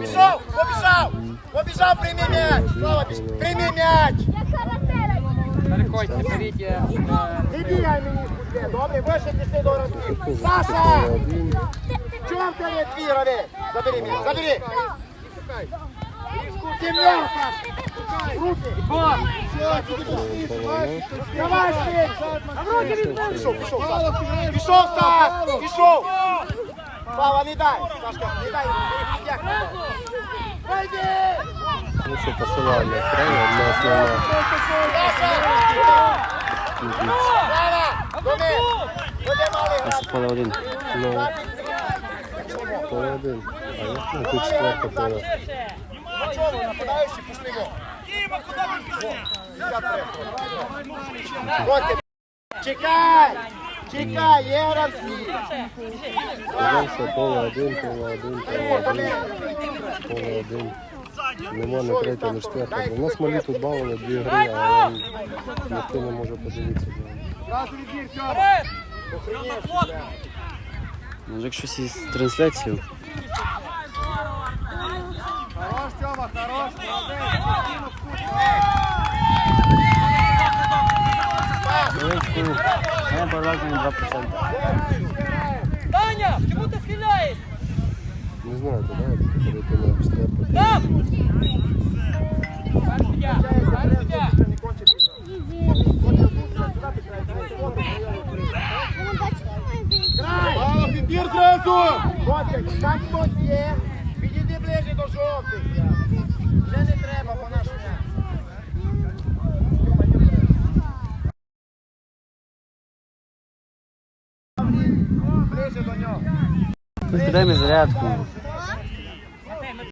Пішов, побіжав! Побіжав, прийми м'яч! Слава, прийми м'яч! Переходьте, беріть. е, Не бігай мені куди, добре? Вище пішли до. Саша! Чому ти не твій? Забери м'яч, забери! Ти м'яч, Саш! Руки! Головне. Давай, швидше! А в руки візьми! Пішов, пішов, Саш! Пішов, Стас! Пішов! Слава, не дай! Сашка, не дай! Як не дай? Вийди! Ну що, посилання. Правильно, одна основна. Саша! Слава! Доми! Доми малий грати! Поле один. Ну, поле один. А я ну, тут четверта поле. А чого ви Котик! Чекай! Чекай, є! Дивимося, поле один, поле один, поле один. Поле один. Нема на третє, на четверте. У нас малі тут бавили дві гри, а ніхто не може подивитися. Може, якщо щось з Я 2%. Таня, чому ти схиляєш? Не знаю, то давайте перейти на четверте. Там! Мало підбір зразу! Котик, так хтось є. Підійди ближче до жовтих. Вже не треба, бо наш м'яч. Ближче до нього. Дай ми зарядку.